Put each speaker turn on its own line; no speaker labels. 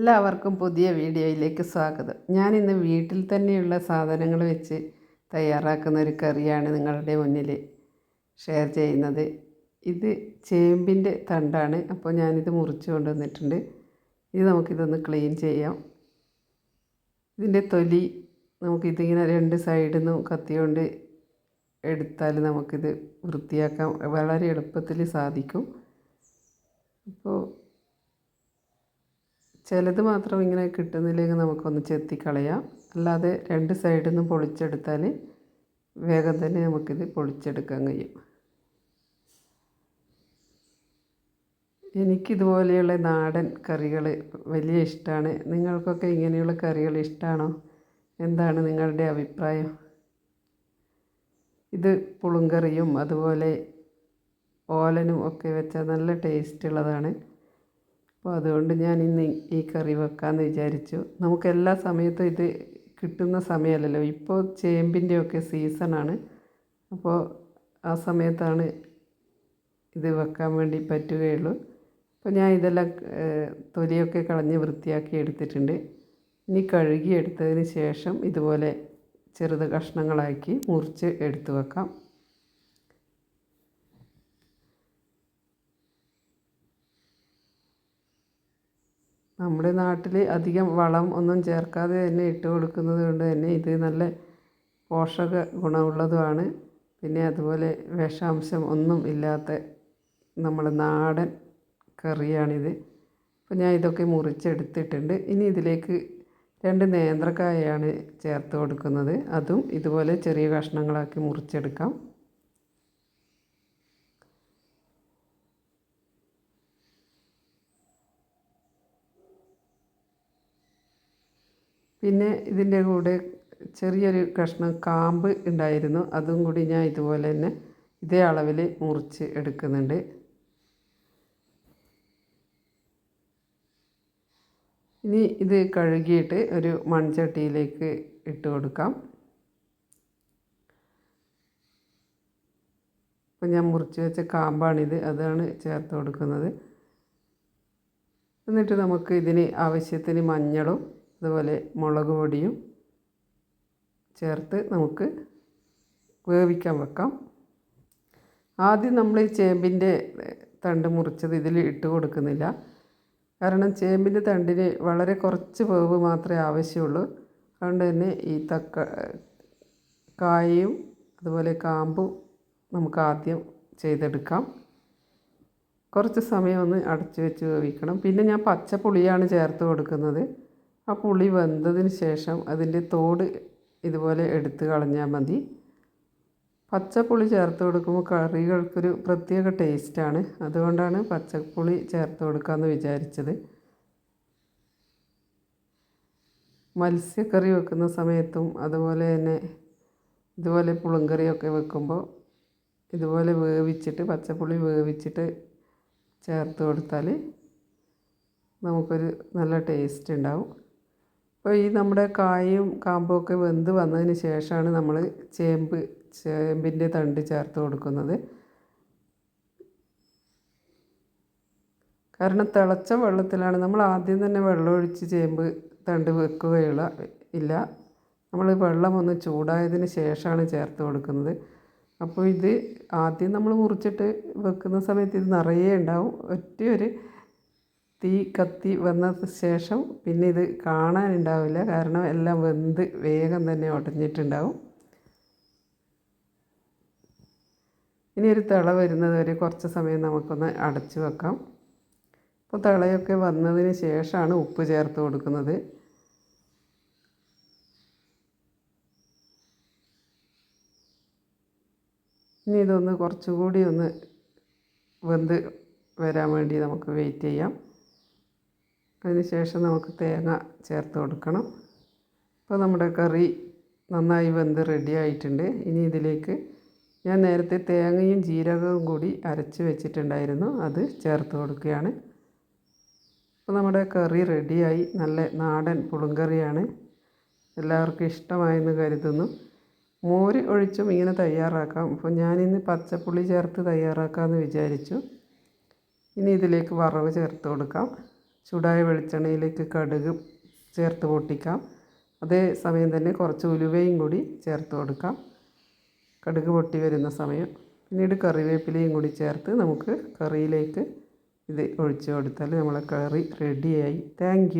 എല്ലാവർക്കും പുതിയ വീഡിയോയിലേക്ക് സ്വാഗതം. ഞാൻ ഇന്ന് വീട്ടിൽ തന്നെയുള്ള സാധനങ്ങൾ വെച്ച് തയ്യാറാക്കുന്ന ഒരു കറിയാണ് നിങ്ങളുടെ മുന്നിൽ ഷെയർ ചെയ്യുന്നത്. ഇത് ചേമ്പിന്റെ തണ്ടാണ്. അപ്പോൾ ഞാനിത് മുറിച്ച് കൊണ്ടുവന്നിട്ടുണ്ട് ഇത് നമുക്കിതൊന്ന് ക്ലീൻ ചെയ്യാം. ഇതിന്റെ തൊലി നമുക്കിതിങ്ങനെ രണ്ട് സൈഡിൽ നിന്നും കത്തിയോണ്ട് എടുത്താൽ നമുക്കിത് വൃത്തിയാക്കാൻ വളരെ എളുപ്പത്തിൽ സാധിക്കും. അപ്പോൾ ചിലത് മാത്രം ഇങ്ങനെ കിട്ടുന്നില്ലെങ്കിൽ നമുക്കൊന്ന് ചെത്തിക്കളയാം. അല്ലാതെ രണ്ട് സൈഡിൽ നിന്നും പൊളിച്ചെടുത്താൽ വേഗം തന്നെ നമുക്കിത് പൊളിച്ചെടുക്കാൻ കഴിയും. എനിക്കിതുപോലെയുള്ള നാടൻ കറികൾ വലിയ ഇഷ്ടമാണ് നിങ്ങൾക്കൊക്കെ ഇങ്ങനെയുള്ള കറികൾ ഇഷ്ടമാണോ എന്താണ് നിങ്ങളുടെ അഭിപ്രായം? ഇത് പുളുങ്കറിയും അതുപോലെ ഓലനും ഒക്കെ വെച്ചാൽ നല്ല ടേസ്റ്റ് ഉള്ളതാണ്. അപ്പോൾ അതുകൊണ്ട് ഞാൻ ഇന്ന് ഈ കറി വെക്കാമെന്ന് വിചാരിച്ചു. നമുക്ക് എല്ലാ സമയത്തും ഇത് കിട്ടുന്ന സമയമല്ലല്ലോ. ഇപ്പോൾ ചേമ്പിന്റെയൊക്കെ സീസണാണ്. അപ്പോൾ ആ സമയത്താണ് ഇത് വെക്കാൻ വേണ്ടി പറ്റുകയുള്ളൂ. അപ്പോൾ ഞാൻ ഇതെല്ലാം തൊലിയൊക്കെ കളഞ്ഞ് വൃത്തിയാക്കി എടുത്തിട്ടുണ്ട്. ഇനി കഴുകി എടുത്തതിന് ശേഷം ഇതുപോലെ ചെറുത് കഷ്ണങ്ങളാക്കി മുറിച്ച് എടുത്തു വെക്കാം. നമ്മുടെ നാട്ടിൽ അധികം വളം ഒന്നും ചേർക്കാതെ തന്നെ ഇട്ട് കൊടുക്കുന്നത് കൊണ്ട് തന്നെ ഇത് നല്ല പോഷക ഗുണമുള്ളതുമാണ്. പിന്നെ അതുപോലെ വിഷാംശം ഒന്നും ഇല്ലാത്ത നമ്മുടെ നാടൻ കറിയാണിത്. അപ്പോൾ ഞാൻ ഇതൊക്കെ മുറിച്ചെടുത്തിട്ടുണ്ട്. ഇനി ഇതിലേക്ക് രണ്ട് നേന്ത്രക്കായയാണ് ചേർത്ത് കൊടുക്കുന്നത്. അതും ഇതുപോലെ ചെറിയ കഷ്ണങ്ങളാക്കി മുറിച്ചെടുക്കാം. പിന്നെ ഇതിന്റെ കൂടെ ചെറിയൊരു കഷ്ണം കാമ്പ് ഉണ്ടായിരുന്നു. അതും കൂടി ഞാൻ ഇതുപോലെ തന്നെ ഇതേ അളവിൽ മുറിച്ച് എടുക്കുന്നുണ്ട്. ഇനി ഇത് കഴുകിയിട്ട് ഒരു മൺചട്ടിയിലേക്ക് ഇട്ട് കൊടുക്കാം. ഇപ്പം ഞാൻ മുറിച്ച് വെച്ച കാമ്പാണിത് അതാണ് ചേർത്ത് കൊടുക്കുന്നത്. എന്നിട്ട് നമുക്ക് ഇതിന് ആവശ്യത്തിന് മഞ്ഞളും അതുപോലെ മുളക് പൊടിയും ചേർത്ത് നമുക്ക് വേവിക്കാൻ വെക്കാം. ആദ്യം നമ്മൾ ഈ ചേമ്പിന്റെ തണ്ട് മുറിച്ചത് ഇതിൽ ഇട്ട് കൊടുക്കുന്നില്ല. കാരണം ചേമ്പിന്റെ തണ്ടിന് വളരെ കുറച്ച് വേവ് മാത്രമേ ആവശ്യമുള്ളൂ. അതുകൊണ്ട് തന്നെ ഈ തക്ക കായയും അതുപോലെ കാമ്പും നമുക്ക് ആദ്യം ചെയ്തെടുക്കാം. കുറച്ച് സമയം ഒന്ന് അടച്ചു വെച്ച് വേവിക്കണം. പിന്നെ ഞാൻ പച്ചപ്പുളിയാണ് ചേർത്ത് കൊടുക്കുന്നത്. ആ പുളി വെന്തതിന് ശേഷം അതിന്റെ തോട് ഇതുപോലെ എടുത്ത് കളഞ്ഞാൽ മതി. പച്ചപ്പുളി ചേർത്ത് കൊടുക്കുമ്പോൾ കറികൾക്കൊരു പ്രത്യേക ടേസ്റ്റാണ്. അതുകൊണ്ടാണ് പച്ചപ്പുളി ചേർത്ത് കൊടുക്കാമെന്ന് വിചാരിച്ചത്. മത്സ്യക്കറി വെക്കുന്ന സമയത്തും അതുപോലെ തന്നെ ഇതുപോലെ പുളിങ്കറിയൊക്കെ വെക്കുമ്പോൾ ഇതുപോലെ വേവിച്ചിട്ട് പച്ചപ്പുളി വേവിച്ചിട്ട് ചേർത്ത് കൊടുത്താൽ നമുക്കൊരു നല്ല ടേസ്റ്റ് ഉണ്ടാവും. അപ്പോൾ ഈ നമ്മുടെ കായും കാമ്പും ഒക്കെ വെന്ത് വന്നതിന് ശേഷമാണ് നമ്മൾ ചേമ്പ് ചേമ്പിന്റെ തണ്ട് ചേർത്ത് കൊടുക്കുന്നത്. കാരണം തിളച്ച വെള്ളത്തിലാണ്. നമ്മൾ ആദ്യം തന്നെ വെള്ളമൊഴിച്ച് ചേമ്പ് തണ്ട് വെക്കുകയുള്ള ഇല്ല. നമ്മൾ വെള്ളം ഒന്ന് ചൂടായതിന് ശേഷമാണ് ചേർത്ത് കൊടുക്കുന്നത്. അപ്പോൾ ഇത് ആദ്യം നമ്മൾ മുറിച്ചിട്ട് വെക്കുന്ന സമയത്ത് ഇത് നിറയെ ഉണ്ടാവും. ഒറ്റയൊരു തീ കത്തി വന്ന ശേഷം പിന്നെ ഇത് കാണാനുണ്ടാവില്ല. കാരണം എല്ലാം വെന്ത് വേഗം തന്നെ ഉടഞ്ഞിട്ടുണ്ടാവും ഇനി ഒരു തിള വരുന്നത് വരെ കുറച്ച് സമയം നമുക്കൊന്ന് അടച്ചു വെക്കാം. അപ്പോൾ തിളയൊക്കെ വന്നതിന് ശേഷമാണ് ഉപ്പ് ചേർത്ത് കൊടുക്കുന്നത്. ഇനി ഇതൊന്ന് കുറച്ചുകൂടി ഒന്ന് വെന്ത് വരാൻ വേണ്ടി നമുക്ക് വെയിറ്റ് ചെയ്യാം. അതിന് ശേഷം നമുക്ക് തേങ്ങ ചേർത്ത് കൊടുക്കണം. അപ്പോൾ നമ്മുടെ കറി നന്നായി വെന്ത് റെഡി ആയിട്ടുണ്ട്. ഇനി ഇതിലേക്ക് ഞാൻ നേരത്തെ തേങ്ങയും ജീരകവും കൂടി അരച്ച് വെച്ചിട്ടുണ്ടായിരുന്നു. അത് ചേർത്ത് കൊടുക്കുകയാണ്. അപ്പോൾ നമ്മുടെ കറി റെഡിയായി നല്ല നാടൻ പുളുങ്കറിയാണ്. എല്ലാവർക്കും ഇഷ്ടമായെന്ന് കരുതുന്നു. മോര് ഒഴിച്ചും ഇങ്ങനെ തയ്യാറാക്കാം. അപ്പോൾ ഞാനിന്ന് പച്ചപ്പുളി ചേർത്ത് തയ്യാറാക്കാമെന്ന് വിചാരിച്ചു. ഇനി ഇതിലേക്ക് വറവ് ചേർത്ത് കൊടുക്കാം. ചൂടായ വെളിച്ചെണ്ണയിലേക്ക് കടുക് ചേർത്ത് പൊട്ടിക്കാം. അതേ സമയം തന്നെ കുറച്ച് ഉലുവയും കൂടി ചേർത്ത് കൊടുക്കാം. കടുക് പൊട്ടി വരുന്ന സമയം. പിന്നീട് കറിവേപ്പിലയും കൂടി ചേർത്ത് നമുക്ക് കറിയിലേക്ക് ഇത് ഒഴിച്ച് കൊടുത്താൽ നമ്മളെ കറി റെഡിയായി താങ്ക്